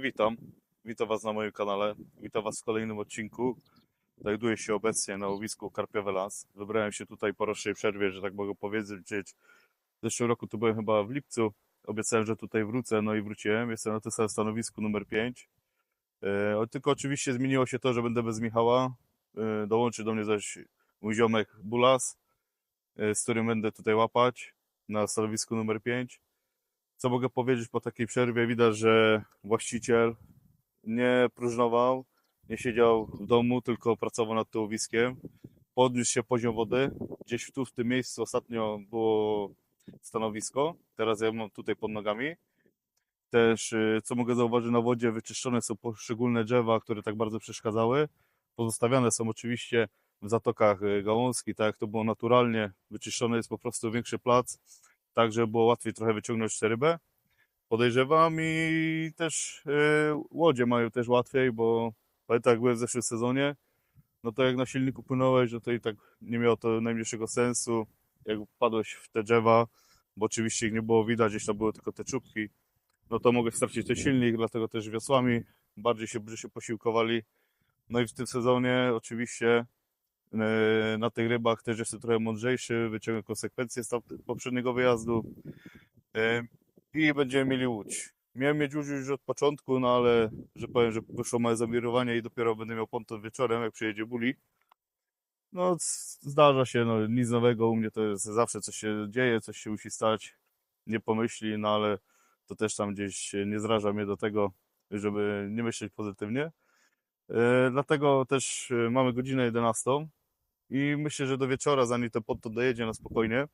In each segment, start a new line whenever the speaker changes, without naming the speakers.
witam. Witam Was na moim kanale. Witam Was w kolejnym odcinku. Znajduję się obecnie na łowisku Karpiowy Las. Wybrałem się tutaj po rocznej przerwie, że tak mogę powiedzieć. W zeszłym roku tu byłem chyba w lipcu. Obiecałem, że tutaj wrócę, no i wróciłem. Jestem na tym samym stanowisku numer 5. E, tylko oczywiście zmieniło się to, że będę bez Michała. E, dołączy do mnie zaś mój ziomek Bulas, e, z którym będę tutaj łapać na stanowisku numer 5. Co mogę powiedzieć po takiej przerwie? Widać, że właściciel nie próżnował, nie siedział w domu, tylko pracował nad tym łowiskiem. Podniósł się poziom wody. Gdzieś tu w tym miejscu ostatnio było stanowisko. Teraz ja mam tutaj pod nogami. Też, y, co mogę zauważyć, na wodzie wyczyszczone są poszczególne drzewa, które tak bardzo przeszkadzały. Pozostawiane są oczywiście w zatokach y, gałązki, tak jak to było naturalnie. Wyczyszczony jest po prostu większy plac, tak żeby było łatwiej trochę wyciągnąć tę rybę. Podejrzewam i też y, łodzie mają też łatwiej, bo pamiętam jak byłem w zeszłym sezonie, no to jak na silniku płynąłeś, no to i tak nie miało to najmniejszego sensu, jak wpadłeś w te drzewa, bo oczywiście ich nie było widać, gdzieś tam były tylko te czubki, no to mogłeś stracić ten silnik, dlatego też wiosłami bardziej się, się posiłkowali. No i w tym sezonie oczywiście na tych rybach też jestem trochę mądrzejszy, wyciągnę konsekwencje z poprzedniego wyjazdu e, i będziemy mieli łódź. Miałem mieć łódź już od początku, no ale, że powiem, że wyszło małe zawirowanie i dopiero będę miał ponton wieczorem, jak przyjedzie Buli. No, zdarza się, no, nic nowego u mnie to jest zawsze coś się dzieje, coś się musi stać, nie pomyśli, no ale to też tam gdzieś nie zraża mnie do tego, żeby nie myśleć pozytywnie. E, Dlatego też e, mamy godzinę 11 i myślę, że do wieczora, zanim ten ponton dojedzie na spokojnie,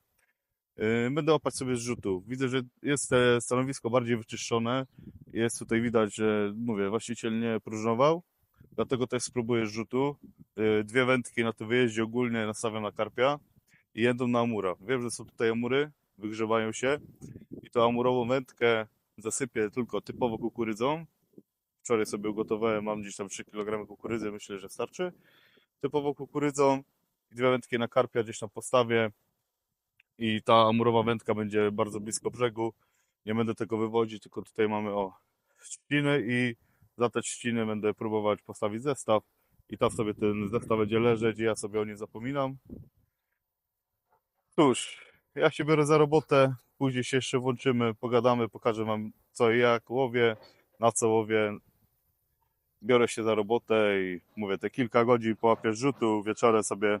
e, będę łapać sobie z. Widzę, że jest stanowisko bardziej wyczyszczone. Jest tutaj widać, że mówię, właściciel nie próżnował, dlatego też spróbuję rzutu. E, Dwie wędki na tym wyjeździe ogólnie nastawiam na karpia i jedną na amura. Wiem, że są tutaj amury, wygrzewają się i tą amurową wędkę zasypię tylko typowo kukurydzą. Wczoraj sobie ugotowałem, mam gdzieś tam 3 kg kukurydzy, myślę, że starczy. Typowo kukurydzą dwie wędki na karpia gdzieś tam postawię i ta amurowa wędka będzie bardzo blisko brzegu. Nie będę tego wywodzić, tylko tutaj mamy o trzciny i za te trzciny będę próbować postawić zestaw i tam sobie ten zestaw będzie leżeć i ja sobie o nim zapominam. Cóż, ja się biorę za robotę, później się jeszcze włączymy, pogadamy, pokażę wam co i jak łowię, na co łowię. Biorę się za robotę i mówię, te kilka godzin połapię rzutu, wieczorem sobie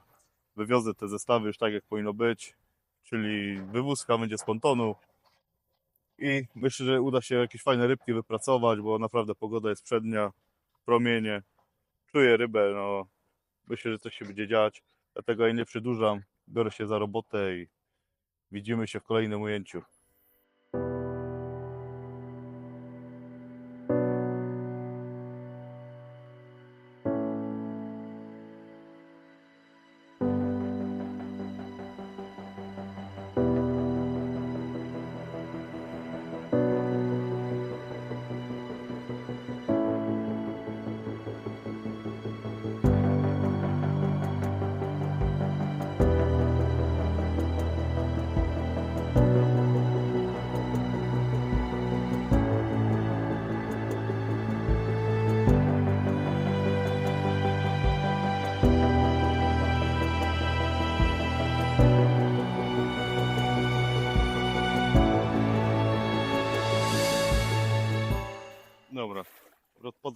wywiozę te zestawy już tak jak powinno być, czyli wywózka będzie z pontonu. I myślę, że uda się jakieś fajne rybki wypracować, bo naprawdę pogoda jest przednia, promienie, czuję rybę, no. Myślę, że coś się będzie dziać, dlatego ja nie przedłużam, biorę się za robotę i widzimy się w kolejnym ujęciu.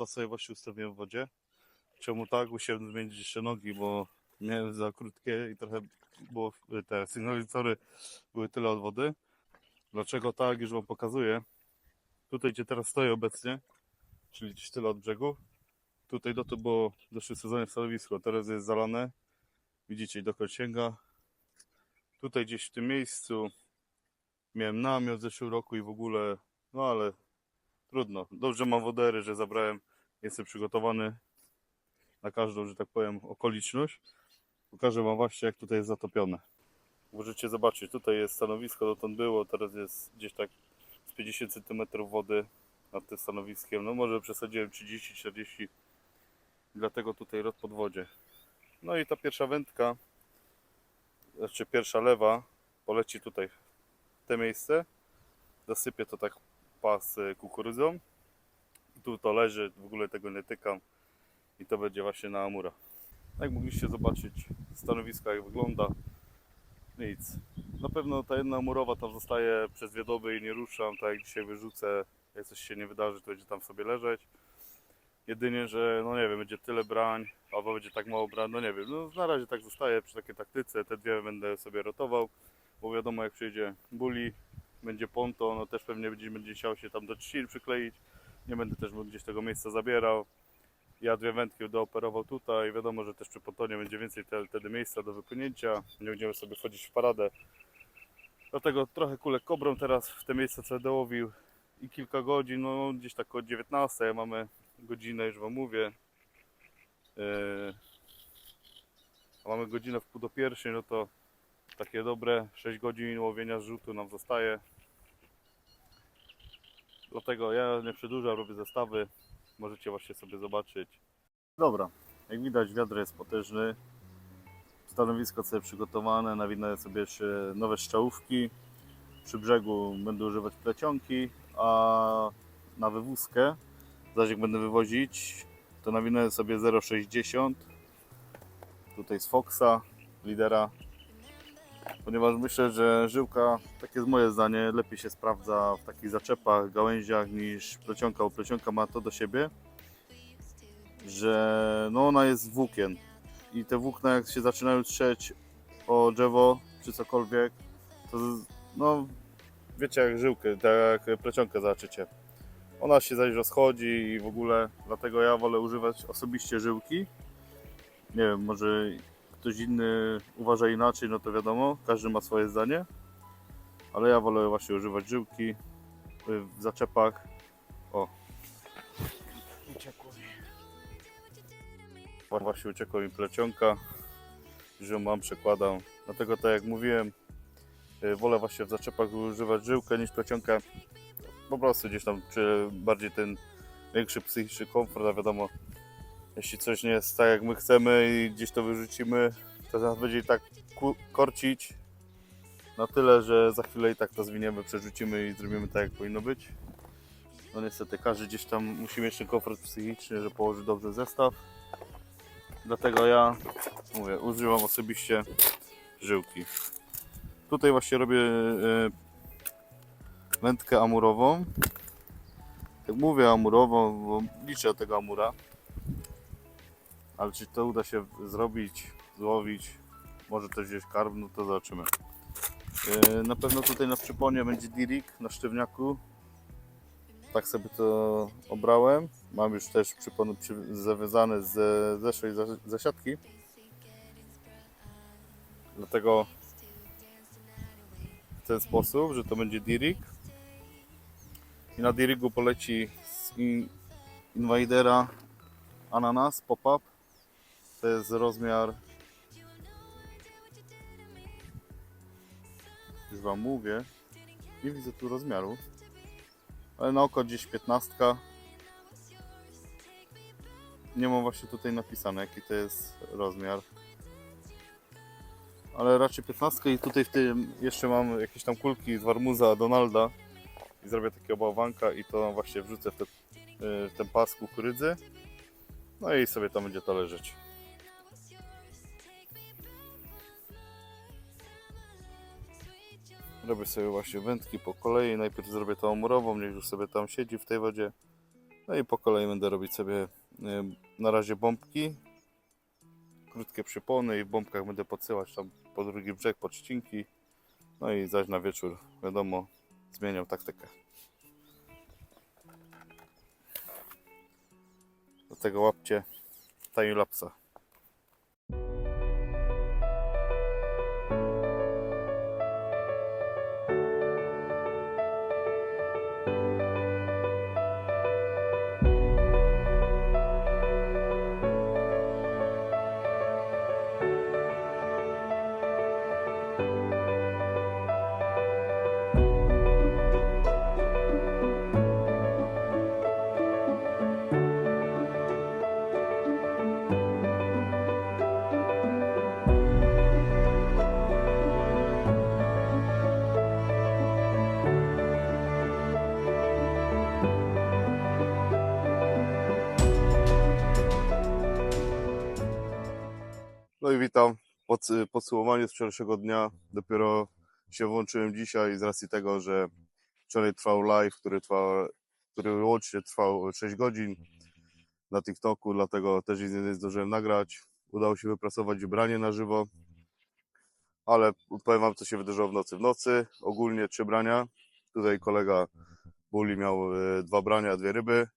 Podda sobie właśnie ustawiłem w wodzie. Czemu tak? Musiałem zmienić jeszcze nogi, bo miałem za krótkie i trochę było te sygnalizatory były tyle od wody. Dlaczego tak? Już wam pokazuję. Tutaj gdzie teraz stoję obecnie, czyli gdzieś tyle od brzegu. Tutaj do to było w zeszłym sezonie stanowisko, teraz jest zalane. Widzicie, dokąd sięga. Tutaj gdzieś w tym miejscu miałem namiot w zeszłym roku i w ogóle, no ale trudno. Dobrze mam wodery, że zabrałem. Jestem przygotowany na każdą, że tak powiem, okoliczność. Pokażę Wam właśnie, jak tutaj jest zatopione. Możecie zobaczyć, tutaj jest stanowisko, dotąd było, teraz jest gdzieś tak z 50 cm wody nad tym stanowiskiem. No może przesadziłem 30-40, dlatego tutaj rod pod wodzie. No i ta pierwsza wędka, znaczy pierwsza lewa, poleci tutaj w te miejsce. Zasypię to tak pas y, kukurydzą. Tu to leży, w ogóle tego nie tykam. I to będzie właśnie na Amura. Jak mogliście zobaczyć stanowisko jak wygląda. Nic. Na pewno ta jedna murowa tam zostaje przez dwie doby i nie ruszam, tak jak dzisiaj wyrzucę, jak coś się nie wydarzy, to będzie tam sobie leżeć. Jedynie, że no nie wiem, będzie tyle brań, albo będzie tak mało brań, no nie wiem. No na razie tak zostaje przy takiej taktyce, te dwie będę sobie rotował, bo wiadomo jak przyjdzie buli, będzie ponto, no też pewnie będzie, będzie chciał się tam do trzcin przykleić. Nie będę też gdzieś tego miejsca zabierał. Ja dwie wędki dooperował tutaj. Wiadomo, że też przy pontonie będzie więcej te- wtedy miejsca do wypłynięcia. Nie będziemy sobie wchodzić w paradę. Dlatego trochę kulek kobrą teraz w te miejsca co dołowił i kilka godzin, no gdzieś tak od 19 mamy godzinę, już wam mówię. Yy, a mamy godzinę w pół do pierwszej, no to takie dobre 6 godzin łowienia z rzutu nam zostaje. Dlatego ja nie przedłużam, robię zestawy. Możecie właśnie sobie zobaczyć. Dobra, jak widać wiatr jest potężny. Stanowisko sobie przygotowane, nawinę sobie jeszcze nowe strzałówki. Przy brzegu będę używać plecionki, a na wywózkę, zaś jak będę wywozić, to nawinę sobie 0,60. Tutaj z Foxa, lidera. Ponieważ myślę, że żyłka, takie jest moje zdanie, lepiej się sprawdza w takich zaczepach, gałęziach niż plecionka, bo plecionka ma to do siebie, że no ona jest włókien i te włókna jak się zaczynają trzeć o drzewo czy cokolwiek, to no wiecie jak żyłkę, tak jak plecionkę zobaczycie. Ona się zaś rozchodzi i w ogóle, dlatego ja wolę używać osobiście żyłki. Nie wiem, może ktoś inny uważa inaczej, no to wiadomo, każdy ma swoje zdanie. Ale ja wolę właśnie używać żyłki y, w zaczepach. O. Uciekło mi. Właśnie uciekła mi plecionka. Że mam, przekładam. Dlatego tak jak mówiłem, y, wolę właśnie w zaczepach używać żyłkę niż plecionkę. Po prostu gdzieś tam czy bardziej ten większy psychiczny komfort, a wiadomo, jeśli coś nie jest tak jak my chcemy i gdzieś to wyrzucimy, to nas będzie i tak korcić na tyle, że za chwilę i tak to zwiniemy, przerzucimy i zrobimy tak jak powinno być. No niestety każdy gdzieś tam musi mieć ten komfort psychiczny, że położy dobrze zestaw. Dlatego ja mówię, używam osobiście żyłki. Tutaj właśnie robię e, wędkę amurową. Jak mówię amurową, bo liczę tego amura. Ale czy to uda się zrobić, złowić, może też gdzieś karb, no to zobaczymy. Yy, Na pewno tutaj na przyponie będzie dirik na sztywniaku. Tak sobie to obrałem. Mam już też przypony przy- zawiązane z zeszłej za- zasiadki. Dlatego w ten sposób, że to będzie dirik. I na dirigu poleci z in- Invadera ananas pop-up. To jest rozmiar. Już wam mówię. Nie widzę tu rozmiaru. Ale na oko gdzieś 15. Nie mam właśnie tutaj napisane jaki to jest rozmiar. Ale raczej 15 i tutaj w tym jeszcze mam jakieś tam kulki z Warmuza Donalda. I zrobię takiego bałwanka i to właśnie wrzucę w, te, w ten pas kukurydzy. No i sobie tam będzie to leżeć. Robię sobie właśnie wędki po kolei. Najpierw zrobię tą murową, niech już sobie tam siedzi w tej wodzie. No i po kolei będę robić sobie em, na razie bombki. Krótkie przypony i w bombkach będę podsyłać tam po drugi brzeg, pod ścinki. No i zaś na wieczór, wiadomo, zmieniam taktykę. Do tego łapcie timelapsa. Witam. Pod, podsumowanie z wczorajszego dnia. Dopiero się włączyłem dzisiaj z racji tego, że wczoraj trwał live, który, trwa, który łącznie trwał 6 godzin na TikToku, dlatego też nic nie zdążyłem nagrać. Udało się wypracować branie na żywo, ale powiem wam, co się wydarzyło w nocy. W nocy ogólnie trzy brania. Tutaj kolega Buli miał e, dwa brania, dwie ryby.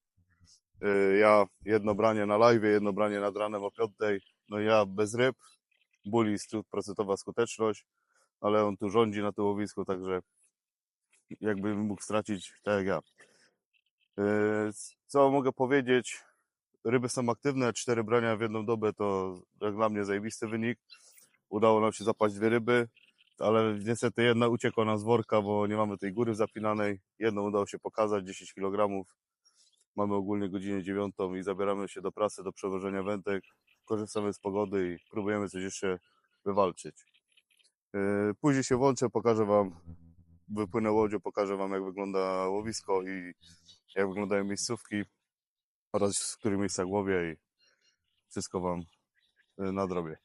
E, Ja jedno branie na live, jedno branie nad ranem o piątej. No i ja bez ryb. Buli procentowa skuteczność, ale on tu rządzi na tym łowisku, także jakby mógł stracić tak jak ja. E, Co mogę powiedzieć? Ryby są aktywne, cztery brania w jedną dobę to jak dla mnie zajebisty wynik. Udało nam się zapaść dwie ryby, ale niestety jedna uciekła nam z worka, bo nie mamy tej góry zapinanej. Jedną udało się pokazać, 10 kg. Mamy ogólnie godzinę dziewiątą i zabieramy się do pracy, do przewożenia wędek. Korzystamy z pogody i próbujemy coś jeszcze wywalczyć. Yy, Później się włączę, pokażę Wam, wypłynę łodzią, pokażę Wam jak wygląda łowisko i jak wyglądają miejscówki oraz w których miejscach łowię i wszystko Wam yy, nadrobię.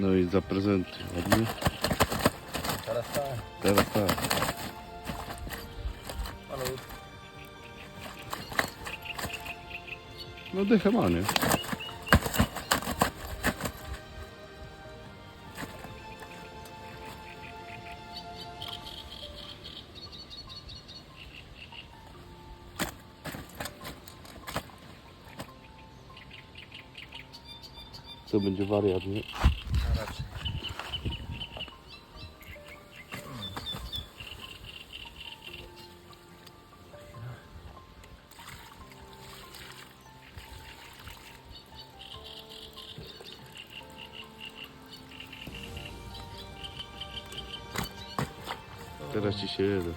No i zaprezentuj ładnie.
Teraz tak.
Teraz tak. No dychę ma, nie? To będzie wariat, nie? Teraz ci się jedzie.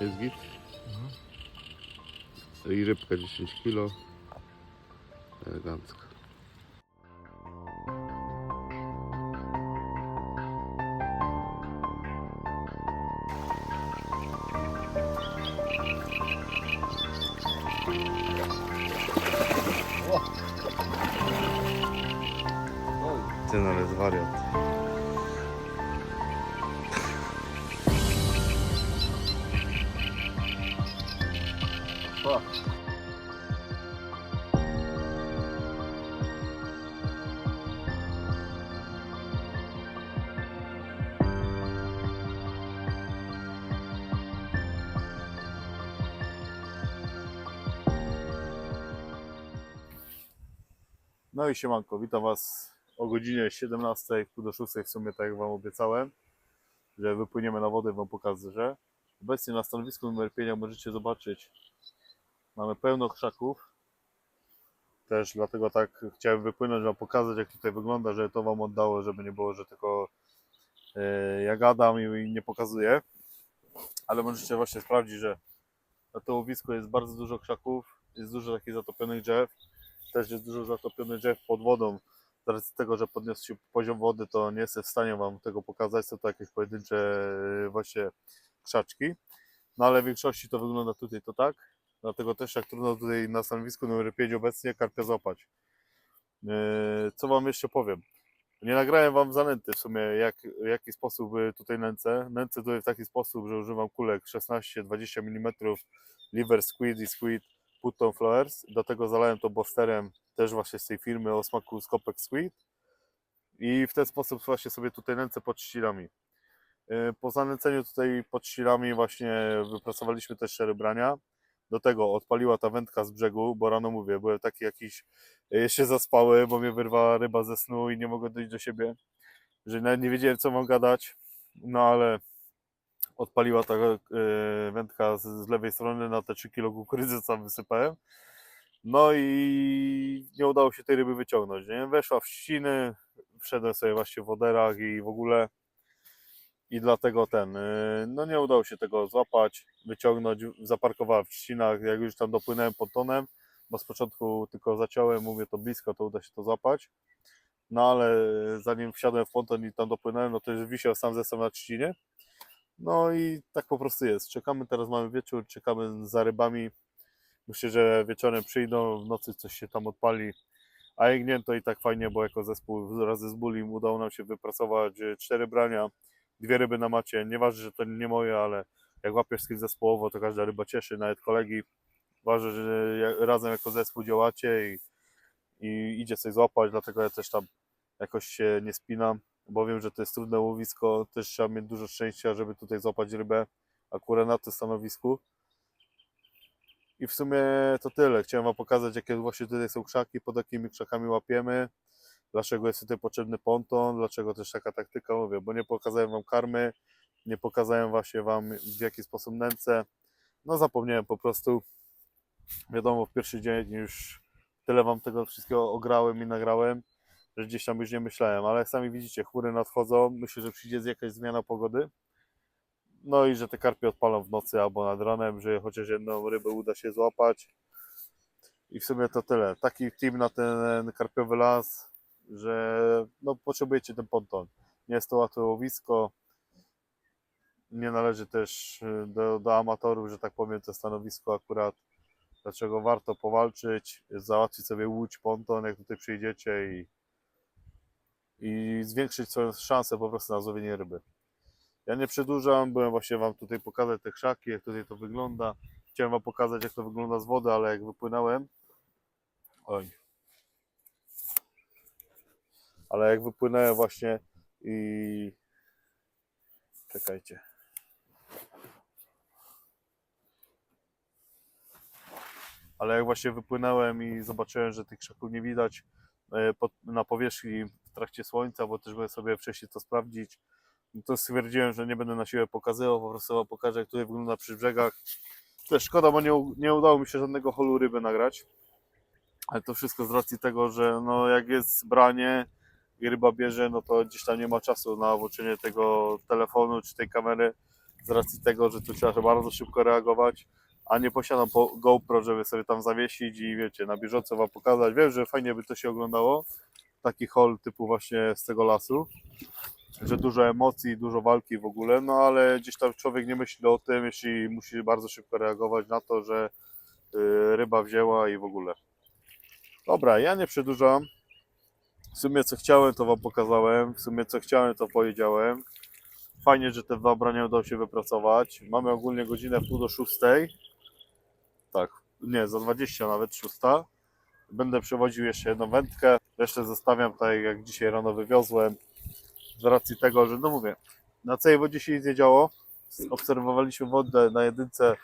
Jest git? I rybka 10 kg.
Oj,
Ten ale jest wariat. I siemanko, witam Was o godzinie 17, pół do 6 w sumie, tak jak Wam obiecałem, że wypłyniemy na wodę Wam pokażę. Obecnie na stanowisku numer 5 jak możecie zobaczyć, mamy pełno krzaków. Też dlatego tak chciałem wypłynąć, Wam pokazać jak tutaj wygląda, że to Wam oddało, żeby nie było, że tylko e, ja gadam i, i nie pokazuję. Ale możecie właśnie sprawdzić, że na to łowisku jest bardzo dużo krzaków, jest dużo takich zatopionych drzew też jest dużo zatopionych drzew pod wodą. Z racji tego, że podniósł się poziom wody, to nie jestem w stanie Wam tego pokazać. Są to jakieś pojedyncze e, właśnie krzaczki. No ale w większości to wygląda tutaj to tak. Dlatego też jak trudno tutaj na stanowisku numer 5 obecnie karpia złapać. E, Co Wam jeszcze powiem? Nie nagrałem Wam zanęty w sumie, jak, w jaki sposób y, tutaj nęcę. Nęcę tutaj w taki sposób, że używam kulek 16-20 mm liver squid i squid Putton Flowers. Do tego zalałem to bosterem też właśnie z tej firmy o smaku Skopek Squid. I w ten sposób właśnie sobie tutaj nęcę pod ścilami. Yy, Po zanęceniu tutaj pod ścilami właśnie wypracowaliśmy też szery brania. Do tego odpaliła ta wędka z brzegu, bo rano mówię, byłem taki jakiś yy, się zaspały, bo mnie wyrwała ryba ze snu i nie mogłem dojść do siebie, że nawet nie wiedziałem co mam gadać. no ale odpaliła ta e, wędka z, lewej strony na te 3 kg kukurydzy, co wysypałem. No i nie udało się tej ryby wyciągnąć, nie? Weszła w ściny, wszedłem sobie właśnie w woderach i w ogóle i dlatego ten, y, no nie udało się tego złapać, wyciągnąć, zaparkowała w trzcinach, jak już tam dopłynąłem pontonem, bo z początku tylko zaciąłem, mówię to blisko, to uda się to złapać, no ale zanim wsiadłem w ponton i tam dopłynąłem, no to już wisiał sam ze sobą na trzcinie, no i tak po prostu jest, czekamy, teraz mamy wieczór, czekamy za rybami, myślę, że wieczorem przyjdą, w nocy coś się tam odpali, a jak nie, to i tak fajnie, bo jako zespół razem z Bulim udało nam się wypracować e, cztery brania, dwie ryby na macie. Nieważne, że to nie moje, ale jak łapiesz z kimś zespołowo, to każda ryba cieszy, nawet kolegi. Ważne, że razem jako zespół działacie i, i idzie coś złapać, dlatego ja też tam jakoś się nie spinam, bo wiem, że to jest trudne łowisko, też trzeba mieć dużo szczęścia, żeby tutaj złapać rybę akurat na tym stanowisku. I w sumie to tyle. Chciałem Wam pokazać, jakie właśnie tutaj są krzaki, pod jakimi krzakami łapiemy, dlaczego jest tutaj potrzebny ponton, dlaczego też taka taktyka, mówię, bo nie pokazałem Wam karmy, nie pokazałem właśnie Wam w jaki sposób nęcę. No zapomniałem po prostu. Wiadomo, w pierwszy dzień już tyle Wam tego wszystkiego ograłem i nagrałem, że gdzieś tam już nie myślałem, ale sami widzicie, chmury nadchodzą, myślę, że przyjdzie jakaś zmiana pogody. No i że te karpie odpalą w nocy albo nad ranem, że chociaż jedną rybę uda się złapać. I w sumie to tyle. Taki team na ten karpiowy las, że no, potrzebujecie ten ponton. Nie jest to łatwe łowisko. Nie należy też y, do, do amatorów, że tak powiem, to stanowisko akurat. Dlaczego warto powalczyć, załatwić sobie łódź, ponton, jak tutaj przyjdziecie i, i zwiększyć swoją szansę po prostu na złowienie ryby. Ja nie przedłużam, byłem właśnie Wam tutaj pokazać te krzaki, jak tutaj to wygląda. Chciałem Wam pokazać, jak to wygląda z wody, ale jak wypłynąłem. Oj. Ale jak wypłynąłem właśnie i. Czekajcie. Ale jak właśnie wypłynąłem i zobaczyłem, że tych krzaków nie widać e, na powierzchni trakcie słońca, bo też byłem sobie wcześniej to sprawdzić, no to stwierdziłem, że nie będę na siłę pokazywał, po prostu pokażę, jak tutaj wygląda przy brzegach. Też szkoda, bo nie, nie udało mi się żadnego holu ryby nagrać. Ale to wszystko z racji tego, że no jak jest branie i ryba bierze, no to gdzieś tam nie ma czasu na włączenie tego telefonu czy tej kamery. Z racji tego, że tu trzeba bardzo szybko reagować. A nie posiadam po GoPro, żeby sobie tam zawiesić i wiecie, na bieżąco wam pokazać. Wiem, że fajnie by to się oglądało. Taki hol typu właśnie z tego lasu że dużo emocji, dużo walki w ogóle, no ale gdzieś tam człowiek nie myśli o tym, jeśli musi bardzo szybko reagować na to, że y, ryba wzięła i w ogóle. Dobra, ja nie przedłużam. W sumie co chciałem, to Wam pokazałem. W sumie co chciałem, to powiedziałem. Fajnie, że te dwa brania udało się wypracować. Mamy ogólnie godzinę pół do szóstej. Tak, nie, za 20 nawet szósta. Będę przewoził jeszcze jedną wędkę. Resztę zostawiam tak jak dzisiaj rano wywiozłem z racji tego, że no mówię, na całej wodzie się nic nie działo. Obserwowaliśmy wodę na jedynce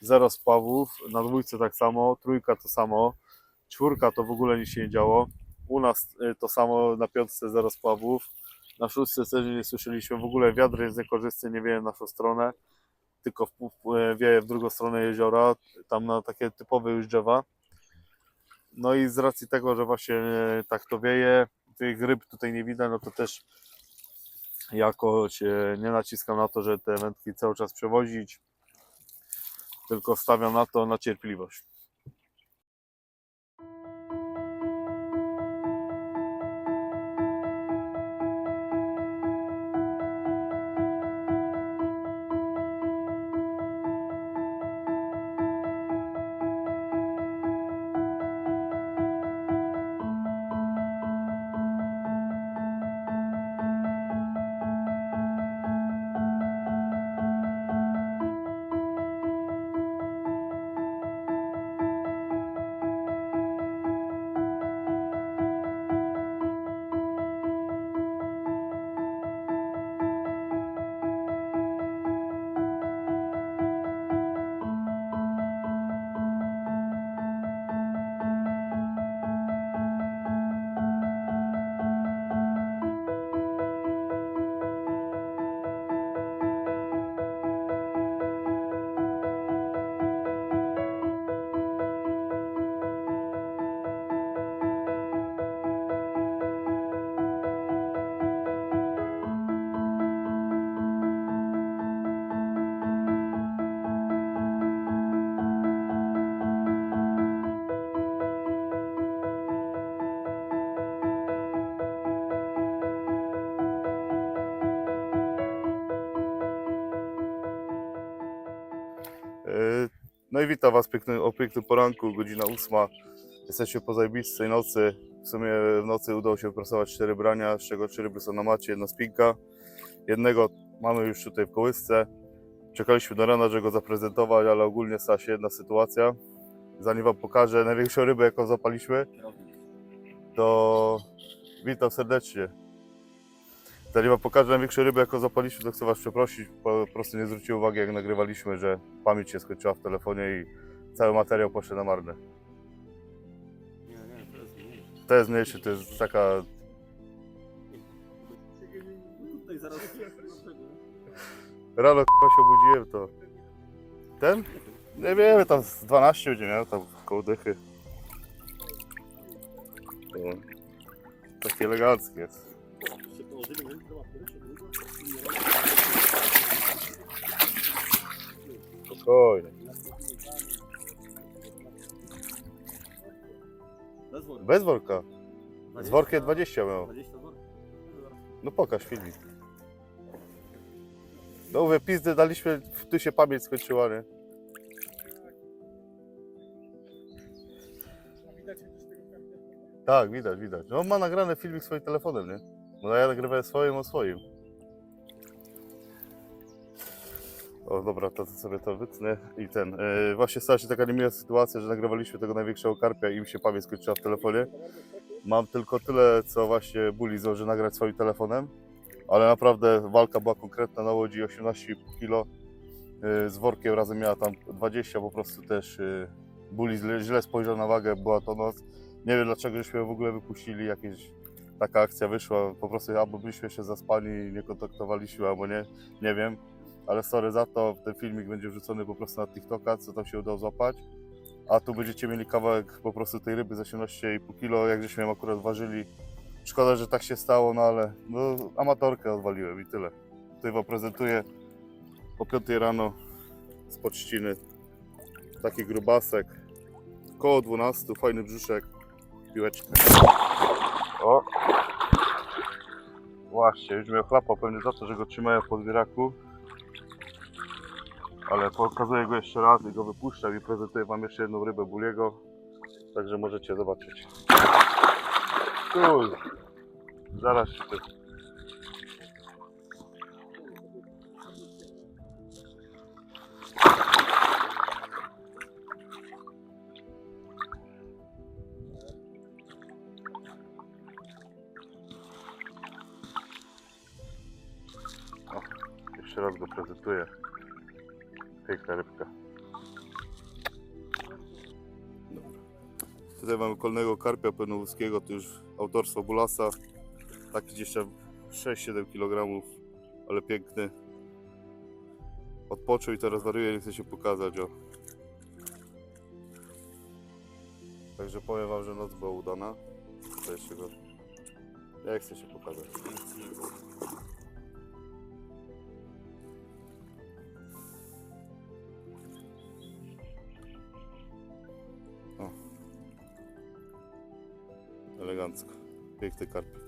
zero spławów, na dwójce tak samo, trójka to samo, czwórka to w ogóle nic się nie działo. U nas y, to samo na piątce zero spławów. Na szóstce też nie słyszeliśmy w ogóle wiatr jest niekorzystny, nie wieje w naszą stronę, tylko w, w, wieje w drugą stronę jeziora, tam na takie typowe już drzewa. No i z racji tego, że właśnie e, tak to wieje, tych ryb tutaj nie widać, no to też jakoś e, nie naciskam na to, że te wędki cały czas przewozić, tylko stawiam na to na cierpliwość. No i witam Was piękny, o pięknym poranku, godzina ósma. Jesteśmy po zajebistej nocy. W sumie w nocy udało się wypracować cztery brania, z czego trzy ryby są na macie, jedna spinka. Jednego mamy już tutaj w kołysce. Czekaliśmy do rana, żeby go zaprezentować, ale ogólnie stała się jedna sytuacja. Zanim Wam pokażę największą rybę, jaką zapaliśmy, to witam serdecznie. Zanim Wam pokażę największą rybę, jaką zapaliśmy, to chcę Was przeprosić. Po prostu nie zwróciłem uwagi, jak nagrywaliśmy, że pamięć się skończyła w telefonie i cały materiał poszedł na marne.
To jest
mniejszy, to jest taka... Rano k***a, się obudziłem, to... Ten? Nie wiemy, tam z 12 będzie miał, tam koło dychy. No. Taki elegancki jest. Spokojnie.
Bez worka.
Bez worka. Z
20
workiem 20 miał.
20 worków.
No pokaż filmik. No mówię, pizdy daliśmy, tu się pamięć skończyła, nie? Tak, widać, widać. No on ma nagrany filmik swoim telefonem, nie? No ja nagrywałem swoim o swoim. O dobra, to sobie to wytnę i ten. Yy, właśnie stała się taka niemiła sytuacja, że nagrywaliśmy tego największego karpia i mi się pamięć skończyła w telefonie. Mam tylko tyle, co właśnie Bully zdąży nagrać swoim telefonem, ale naprawdę walka była konkretna na łodzi 18,5 kg. Yy, Z workiem razem miała tam 20, po prostu też yy, Bully źle, źle spojrzał na wagę, była to noc. Nie wiem dlaczego żeśmy ją w ogóle wypuścili, jakieś taka akcja wyszła, po prostu albo byliśmy jeszcze zaspani i nie kontaktowaliśmy, albo nie, nie wiem. Ale sorry za to, ten filmik będzie wrzucony po prostu na TikToka, co tam się udało złapać. A tu będziecie mieli kawałek po prostu tej ryby za 18,5 kg, jak żeśmy ją akurat ważyli. Szkoda, że tak się stało, no ale no, amatorkę odwaliłem i tyle. Tutaj wam prezentuję o 5 rano z poczciny. Taki grubasek. Koło 12, fajny brzuszek, piłeczka. O! Właśnie, już miał chlapa pewnie za to, że go trzymałem w podbieraku. Ale pokazuję go jeszcze raz i go wypuszczam i prezentuję wam jeszcze jedną rybę buliego. Także możecie zobaczyć. Uj, zaraz się ty. O, jeszcze raz go prezentuję. Piękna rybka. Tutaj mamy kolnego karpia penowskiego, to już autorstwo Bulasa. Taki gdzieś tam 6-7 kg, ale piękny. Odpoczął i teraz wariuje, nie chce się pokazać. O. Także powiem wam, że noc była udana. To jeszcze go... Ja chcę się pokazać. Piękny karpik.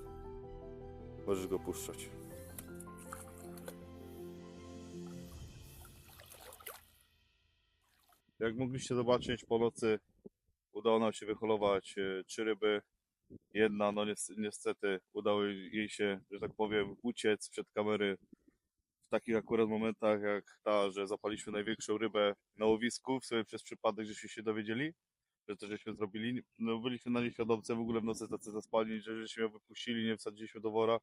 Możesz go puszczać. Jak mogliście zobaczyć, po nocy udało nam się wyholować e, trzy ryby. Jedna, no nies- niestety, udało jej się, że tak powiem, uciec przed kamery w takich akurat momentach jak ta, że zapaliśmy największą rybę na łowisku, w sobie przez przypadek, żeśmy się dowiedzieli że to żeśmy zrobili. No, byliśmy na nieświadomce, w ogóle w nocy tacy zaspani, że żeśmy ją wypuścili, nie wsadziliśmy do wora.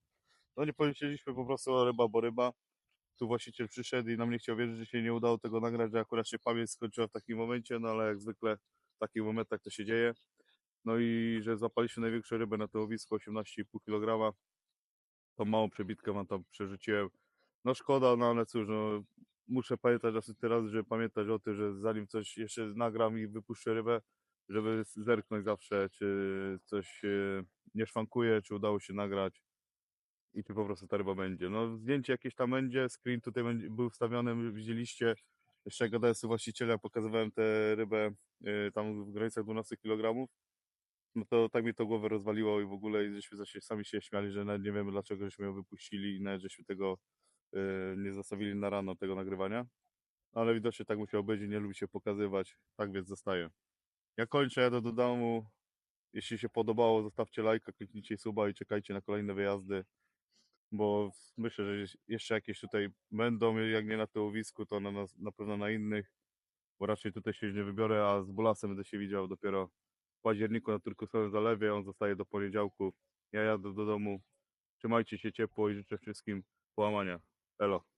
No nie powiedzieliśmy po prostu o ryba, bo ryba. Tu właściciel przyszedł i nam nie chciał wierzyć, że się nie udało tego nagrać, że akurat się pamięć skończyła w takim momencie, no ale jak zwykle w takich momentach to się dzieje. No i że złapaliśmy największą rybę na to łowisko, 18,5 kg. Tą małą przebitkę wam tam przerzuciłem. No szkoda, no ale cóż, no, muszę pamiętać następny raz, żeby pamiętać o tym, że zanim coś jeszcze nagram i wypuszczę rybę, żeby zerknąć zawsze, czy coś nie szwankuje, czy udało się nagrać i czy po prostu ta ryba będzie. No zdjęcie jakieś tam będzie, screen tutaj był wstawiony, widzieliście, jeszcze gadałem z właścicielem, pokazywałem tę rybę e, tam w granicach 12 kg, no to tak mi to głowę rozwaliło i w ogóle żeśmy sami się śmiali, że nawet nie wiemy dlaczego żeśmy ją wypuścili i nawet żeśmy tego e, nie zostawili na rano tego nagrywania. ale widocznie tak musiał być nie lubi się pokazywać, tak więc zostaje. Ja kończę, jadę do domu. Jeśli się podobało, zostawcie lajka, kliknijcie suba i czekajcie na kolejne wyjazdy, bo myślę, że jeszcze jakieś tutaj będą, jak nie na tyłowisku, to na, nas- na pewno na innych, bo raczej tutaj się nie wybiorę, a z Bulasem będę się widział dopiero w październiku na Turkusowym Zalewie, on zostaje do poniedziałku, ja jadę do domu, trzymajcie się ciepło i życzę wszystkim połamania. Elo.